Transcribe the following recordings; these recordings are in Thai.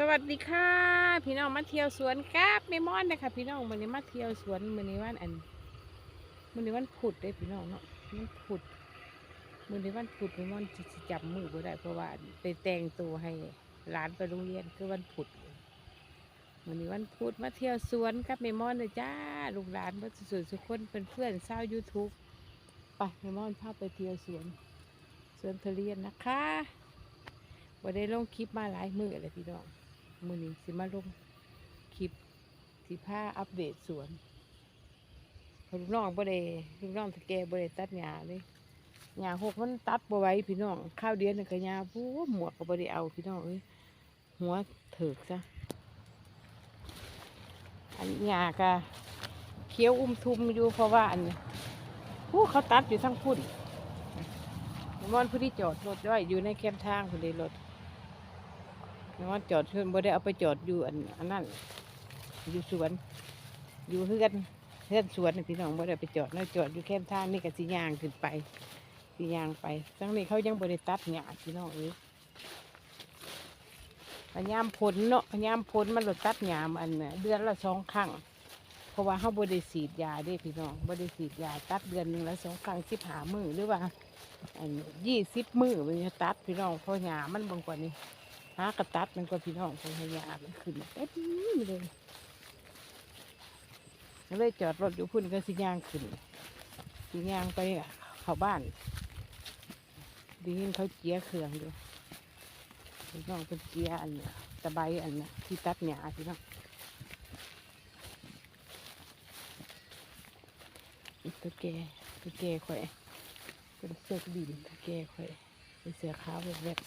สวัสดีค่ะ พี่น้องมาเที่ยวสวนกับแม่มอนนะคะพี่น้องวันนี้มาเที่ยวสวนวันนี้วันอันวันนี้วันผุดได้พี่น้องเนาะมันผุดวันนี้วันผุดแม่มอนจะจับมือบ่ได้เพราะว่าไปแต่งตัวให้หลานไปโรงเรียนคือวันผุดวันนี้วันพุธมาเที่ยวสวนกับแม่มอนเลยจ้าลูกหลานมาสุดสุกคนเป็นเพื่อนเศร้ายูทูบไปแม่มอนพาไปเที่ยวสวนสวนทุเรียนนะคะวันได้ลงคลิปมาหลายมือเลยพี่น้อง มือนี้สิมาลงคลิปสีผ้าอัปเดตสวนพราะลูกน้องบ่ได้ลูกน้องตะแกบ่ได้ตัดหญ้าเลยหญ้าหกมันตัดบ่ไว้พี่น้องข้าวเดือนนึงก็หญ้าผู้หมวกก็บ่ได้เอาพี่น้องเอ้ยหัวเถิกซะอันหญ้าก็เขียวอุ้มทุมอยู่เพราะว่าอันผู้เขาตัดอยู่ทั้งพุ่นมอนผู้ที่จอดรถไว้อยู่ในแคมทางคนเดีรถ นอนจอดเพื่อนบ่ได้เอาไปจอดอยู่อันอันนั้นอยู่สวน อยู่เฮือนเฮือนสวนพี่น้องบ่ได้ไปจอดแล้วจอดอยู่แคมทางนี่ก็สิย่างขึ้นไปสิย่างไปทั้งนี้เขายังบ่ได้ตัดหญ้าพี่น้องเอ้ยพยายามผลเนาะพยายามผลมันลดตัดหญ้ามอันน่ะเดือนละสองครั้งเพราะว่าเขาบ่ได้ฉีดยาด้พี่น้องบ่ได้ฉีดยาตัดเดือนหนึ่งละสองครั้งสิบหามือหรือว่าอันยี่สิบมือมันจะตัดพี่น้องเพราะหญ้ามันบางกว่านี้ หากระตัดมันก็พี่น้องคงพยายามมันขึ้นเต็มเลยก็เลยจอดรถอยู่พุ่นก็สิย่างขึ้นสิย่างไปเข้าบ้านดีนเขาเจียเครื่องอยู่พี่น้องเป็นเจียอันนี้ตะไบอันนี้ที่ตัดหญ้าพี่น้องตัวแกตัวแกข่อยเป็นเสือกดินตัวแกข่อยเป็นเสือขาวแบบแบบ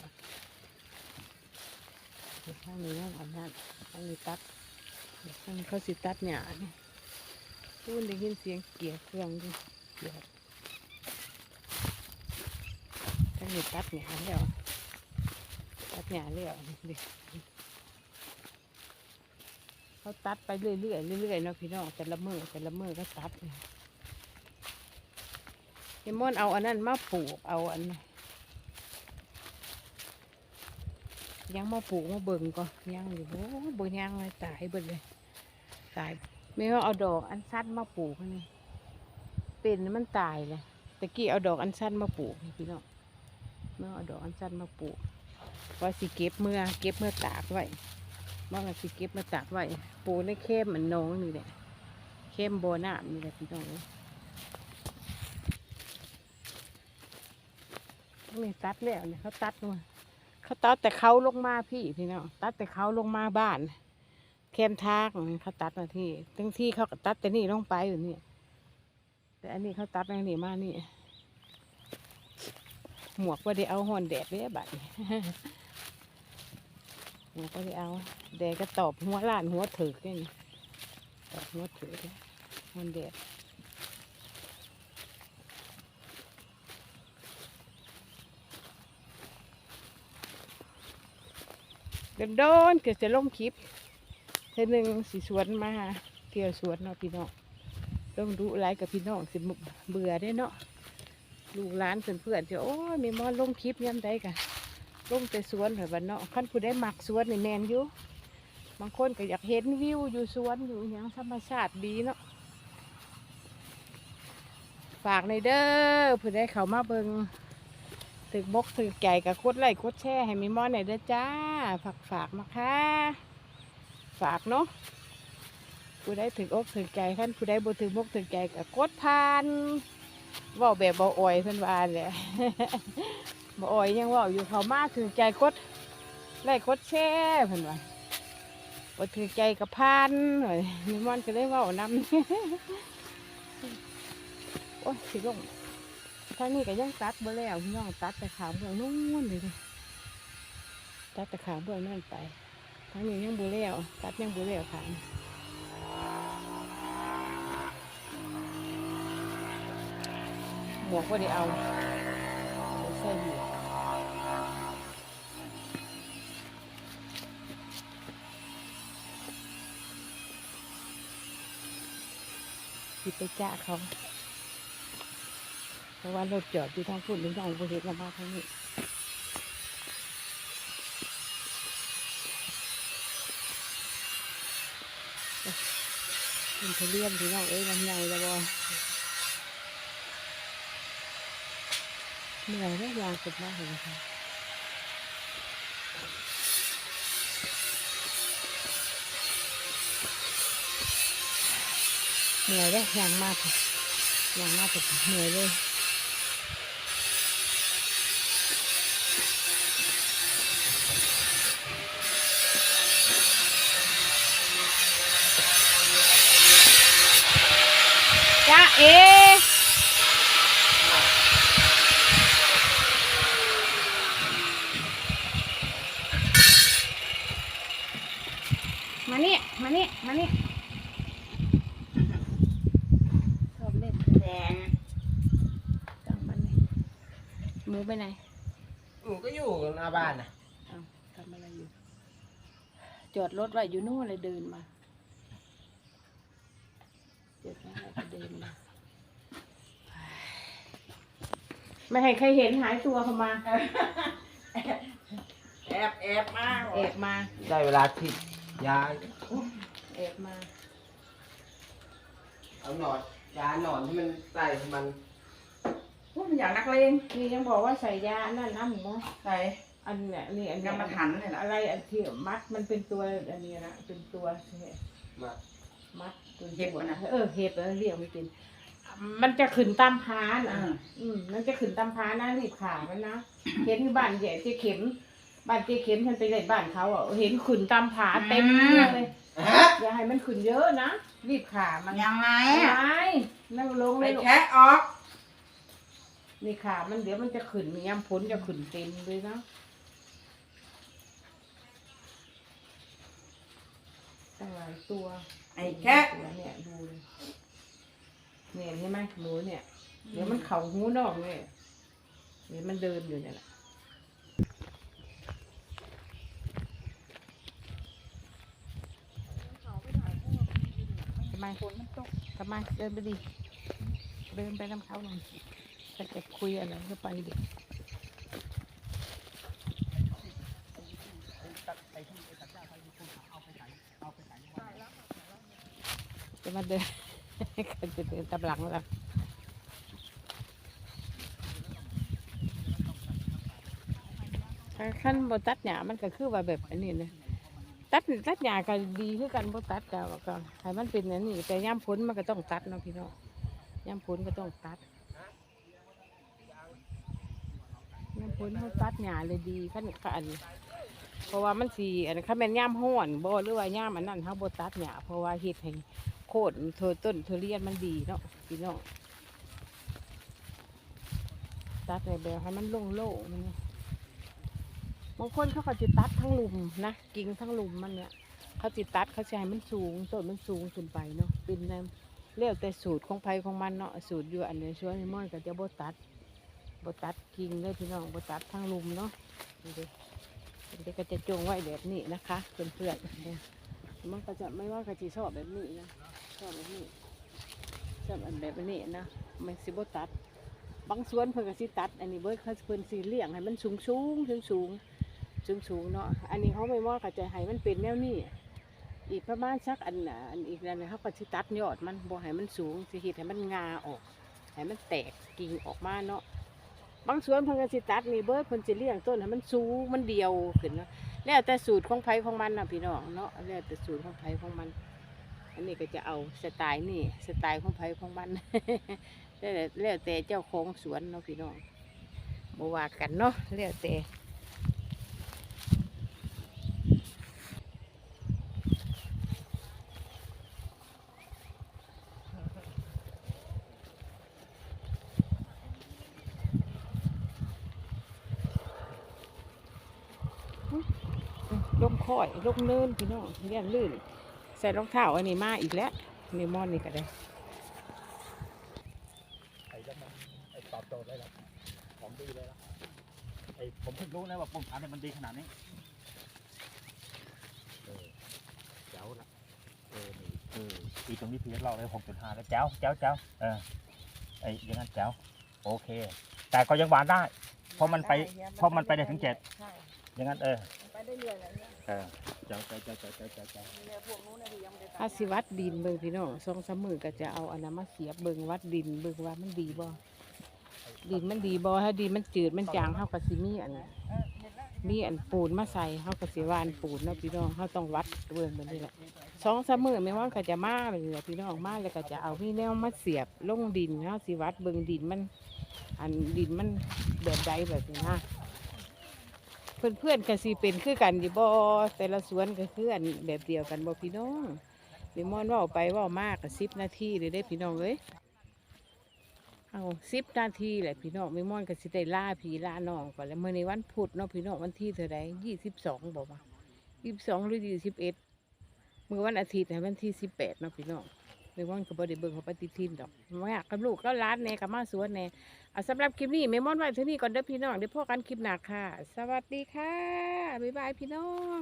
ข้างนี้นั่นอันนั้นข้างนี้ตัดข้างนี้เขาสิตัดหญ้านี่ยพูดได้ยินเสียงเกี่ยเครื่องดิเกี่ยข้างนี้ตัดหญ้าแล้วตัดหญ้าแล้วดิเขาตัดไปเรื่อยๆเรื่อยๆเนาะพี่น้องแต่ละมือแต่ละมือก็ตัดเนี่ยเฮมอนเอาอันนั้นมาปลูกเอาอัน ยังมาปลูกมาเบิ่งก็ยังอยู่โอ้บ่ยังเลยตายเบิดเลยตายไม่ว่าเอาดอกอันสั้นมาปลูกนี่เป็นมันตายเลยตะกี้เอาดอกอันสั้นมาปลูกพี่น้องเมื่อเอาดอกอันสั้นมาปลูกว่าสิเก็บเมื่อเก็บเมื่อตากไว้ว่าสิเก็บมาตากไว้ปลูกในเข้มเหมือนน้องนี่แหละเข้มโบน้ำนี่แหละพี่น้องเอ้ยนี่ตัดแล้วเนี่ยเขาตัดมา เขาตัดแต่เขาลงมาพี่พี่น้องตัดแต่เขาลงมาบ้านแคมทางเขาตัดมาที่ทั้งที่เขาตัดแต่นี่ลงไปอยู่นี่แต่อันนี้เขาตัดมานี่มานี่ หมวกก็ได้เอาหอนแดดเลยบัดหมวกก็ได้เอาแดดก็ตอบหัวล้านหัวถือนี่ตอบหัวถือหอนแดด โดนเกิดจะลงคลิปเท่อหนึ่งสีสวนมาเที่ยวสวนเนาะพี่น้องต้องดูไลกับพี่น้องสิเบื่อได้เนาะลูกหลานเพื่อนเพื่อนจะโอ้ยมีมอนลงคลิปย้ำได้กันลงแต่สวนเหรอบ้านเนาะขั้นผู้ได้หมักสวนนี่แมนอยู่บางคนก็อยากเห็นวิวอยู่สวนอยู่อย่างธรรมชาติดีเนาะฝากในเด้อผู้ได้เขามาเบิง ถึกบกถึกใจกับกดไลค์กดแชร์ให้มีมอนหน่อยเด้อจ้า ฝากฝากมาค่ะ ฝากเนาะผู้ใดถึกอกถึกใจท่านผู้ใดบ่ถึกบกถึกใจกับกดผ่านว่าแบบบ่อ่อยเพิ่นวาแหละบ่อ่อยยังว่าอยู่เขามากถึกใจกดไลค์กดแชร์เพิ่นว่าบ่ถึกใจกับผ่านหน่อยมีมอนก็เลยว้าน้ำโอ้ยสิลง ทางนี้ก็ยังตัดบ่แล้วพี่น้องตัดแต่ขาเบื้องนู้นเลยตัดแต่ขาเบื้องนั่นไปทางนี้ยังบ่แล้วตัดยังบ่แล้วขาหมวกก็ได้เอาใส่หมวกสิไปจ้าเขา เพราะว่ารถจอดอยู่ทางพุ่นหรือทางอุปเทศลำบากทางนี้เป็นเลี่ยมที่เราเอ้ยลำไยละบอเหนื่อยได้วยางสุดมากเลยค่ะเหนื่อยได้วยางมากค่ะยางมากสุดเหนื่อยเลย เอมานี่ มานี่ มานี่ชอบเล่นแดงจังมันนี่หมูไปไหนหนูก็อยู่หน้าบ้านนะอ้าวทำอะไรอยู่ จอดรถไว้อยู่นู่นเลยเดินมาจอดไว้แล้วก็เดินมา ไม่ให้ใครเห็นหายตัวเข้ามา แอบแอบมากแอบมา ได้เวลาทิดยาแอบมา เอาหนอนยาหนอนที่มันใส่มันพวกมันอย่างนักเลงนี่ยังบอกว่าใส่ยาอันนั่นนะหมูใส่อันเนี้ยนี่อันกรเนี้ยรมฐานนี่แหละอะไรอันที่มัดมันเป็นตัวอันนี้นะเป็นตัวเนี่ยมามัดตัวเห็บอะนะเออเห็บเออเรียกไม่เป็น มันจะขึ้นตามพาอ่านะอืมมันจะขึ้นตามพานะรีบขามันนะ เห็นบ้านใหญ่เจ๊เข็ม บ้านเจ๊เข็มฉันไปเล่นบ้านเขาอะเห็นขึ้นตามผาเต็มเลยฮะอย่าให้มันขึ้นเยอะนะรีบขามันยังไงไอะนั่งลงไปเลยลูกแคะออก นี่ขามันเดี๋ยวมันจะขึ้นมีย้ำพ้นจะขึ้นเต็มเลยนะตั้งหลายตัวไอ้แคะตัวเนี่ยดูเลย เนี่ยใช่ไหมหนูเนี่ย เดี๋ยวมันเข่าหูนอกเนี่ยเดี๋ยวมันเดินอยู่เนี่ยแหละทำไมฝนมันตกทำไมเดินไปดิ เดินไปน้ำเขาหน่อยจะจะคุยอะไรก็ไปดิจะมาเดิน ก็จะเดินตามหลังแล้วขั้นบตัดหยามันก็คือว่าแบบอันนี้นะตัดตัดหยาก็ดีคือกันบตัดก็ก็ให้มันเป็นอันนี้ แต่ย่ำพ้นมันก็ต้องตัดเนาะพี่น้องย่ำพ้นก็ต้องตัดย่ำพ้นเขาตัดหยาเลยดีขั้นขันเพราะว่ามันสีอันนนเขาแม่นย่ำห้อนบ่หรือว่าย่ำอันนั้นเขาบตัดหยาเพราะว่าเห็ดให้ โคตรเธอต้นเธอเรียนมันดีเนาะพี่น้องตัดแบบให้มันโล่งๆนี่บางคนเขาก็จะตัดทั้งลุมนะกิ่งทั้งลุมมันเนี่ยเขาจิตัดเขาให้มันสูงต้นมันสูงขึ้นไปเนาะเป็นแนวเรียกแต่สูตรของไผของมันเนาะสูตรอยู่อันเนี้ช่วยมอนก็จะบ่ตัดโบตัดกิ่งเลยพี่น้องบ่ตัดทั้งลุมเนาะนี่เด้เด็กก็จะจงไว้แบบนี้นะคะเพื่อนเพื่อนๆเนี่ยมันก็จะไม่ว่าก็จะชอบแบบนี้นะ ชอบแบบนี้ชอบอันแบบนี้นะมันสิบตัด บางส่วนเพิ่นก็สิตัด อันนี้เบิดเขาเพิ่นสิเลี้ยงให้มันสูงสูงสูงสูงๆสูงสูงๆเนาะอันนี้เขาไม่มอดก็จะให้มันเป็นแนวนี้อีกประมาณสักอันน่ะอันอีกอันนึงเขาก็สิตัดยอดมันบ่ให้มันสูงสิเฮ็ดให้มันงาออกให้มันแตกกิ่งออกมาเนาะบางสวนเพิ่นก็สิตัดนี่เบิดเพิ่นสิเลี้ยงต้นให้มันสูงมันเดียวขึ้นเนาะแล้วแต่สูตรของไผของมันนะพี่น้องเนาะแล้วแต่สูตรของไผของมัน อันนี้ก็จะเอาสไตล์นี่สไตล์ของไผของมันแล้วแต่แล้วแต่เจ้าของสวนเนาะพี่น้องบว่ากันเนาะแล้วแต่ลงค่อยลงเนินพี่น้องเลี่ยนลื่น ใส่รองเท้าอันนี้มาอีกแล้วนี่มอนนี่ก็ได้ไอ้แล้วมันไอ้ตอบโจทย์เลยล่ะของดีเลยล่ะไอ้ผมเพิ่งรู้นะว่าปุ่มพันธุ์เนี่ยมันดีขนาดนี้เออเจ้าละเออนี่เอออีตรงนี้พีเราเลยหกจุดห้าแล้วเจ้าเจ้าเจ้าเออไอ้อยังงั้นเจ้าโอเค แต่ก็ยังหวานได้ เพราะมันไปเพราะมันไปได้ถึงเจ็ดใช่อย่างนั้นเออไปได้เรื่อยๆเนี่ย เออเจ้าเจ้าเจ้าเจ้าเจ้าเจ้าเจ้าถ้าสิวัดดินเบิ่งพี่น้องสองสามมือก็จะเอาอันนั้นมาเสียบเบิ่งวัดดินเบิ่งว่ามันดีบ่ดินมันดีบ่ถ้าดินมันจืดมันจางเฮาก็สิมีอันมีอันปูนมาใส่เฮาก็สิหวานปูนเนาะพี่น้องเฮาต้องวัดเบิ่งแบบนี้แหละสองสามมือแม่ว่าก็จะมาแบบนี้แหละพี่น้องมาแล้วก็จะเอาพี่แนวมาเสียบลงดินเฮาสิวัดเบิ่งดินมัน อันดินมันแบบใดแบบนี้นะ เพื่อนเพื่อนๆก็สิเป็นคือกันอยู่บ่แต่ละสวนก็คืออันแบบเดียวกันบ่พี่น้องพี่มอนว่าไปว่ามากกับสิบนาทีเลยได้พี่น้องเอ้ยเอาสิบนาทีแหละพี่น้องพี่มอนก็สิได้ล่าผีล่าน้องก่อนแล้วเมื่อในวันพุธเนาะพี่น้องวันที่เท่าไรยี่สิบสองบอกว่ายี่สิบสองหรือยี่สิบเอ็ดเมื่อวันอาทิตย์นะวันที่สิบแปดเนาะพี่น้อง พี่มอนกับ่ได้เบิ่งเขาปฏิทินดอกมากับลูกก็ร้านแน่กับมาสวนแน่เอาสำหรับคลิปนี้เม่มอนไว้เท่านี้ก่อนเด้อพี่น้องเดี๋ยวพบกันคลิปหน้าค่ะ สวัสดีค่ะบ๊ายบายพี่น้อง